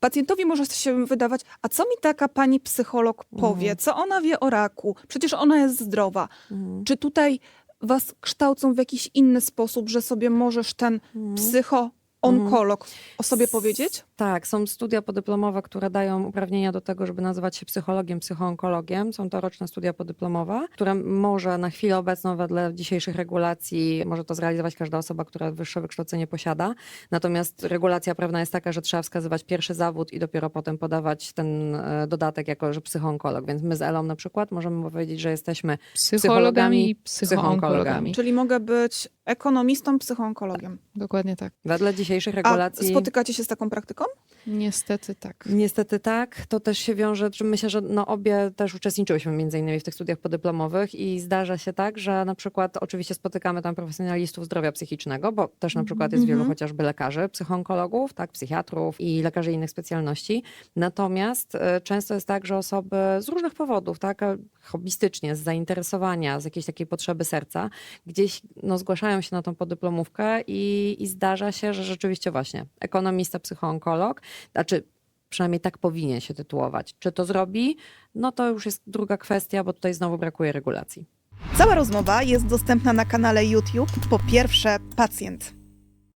Pacjentowi może się wydawać, a co mi taka pani psycholog powie? Co ona wie o raku? Przecież ona jest zdrowa. Mhm. Czy tutaj was kształcą w jakiś inny sposób, że sobie możesz ten psycho-onkolog o sobie powiedzieć? Tak, są studia podyplomowe, które dają uprawnienia do tego, żeby nazywać się psychologiem, psychoonkologiem. Są to roczne studia podyplomowe, które może na chwilę obecną wedle dzisiejszych regulacji może to zrealizować każda osoba, która wyższe wykształcenie posiada. Natomiast regulacja prawna jest taka, że trzeba wskazywać pierwszy zawód i dopiero potem podawać ten e, dodatek jako, że psychoonkolog. Więc my z Elą na przykład możemy powiedzieć, że jesteśmy Psychologami i psychoonkologami. Czyli mogę być ekonomistą, psychoonkologiem. Dokładnie tak. wedle dzisiejszych A regulacji. spotykacie się z taką praktyką? Niestety tak. Niestety tak. To też się wiąże, że myślę, że no obie też uczestniczyłyśmy między innymi w tych studiach podyplomowych i zdarza się tak, że na przykład oczywiście spotykamy tam profesjonalistów zdrowia psychicznego, bo też na przykład jest wielu Mhm. chociażby lekarzy, psychoonkologów, tak, psychiatrów i lekarzy innych specjalności. Natomiast e, często jest tak, że osoby z różnych powodów, tak, e, hobbystycznie, z zainteresowania, z jakiejś takiej potrzeby serca, gdzieś no, zgłaszają się na tą podyplomówkę i, i zdarza się, że rzeczywiście właśnie ekonomista, psychoonkolog, znaczy przynajmniej tak powinien się tytułować. Czy to zrobi? No to już jest druga kwestia, bo tutaj znowu brakuje regulacji. Cała rozmowa jest dostępna na kanale YouTube po pierwsze pacjent.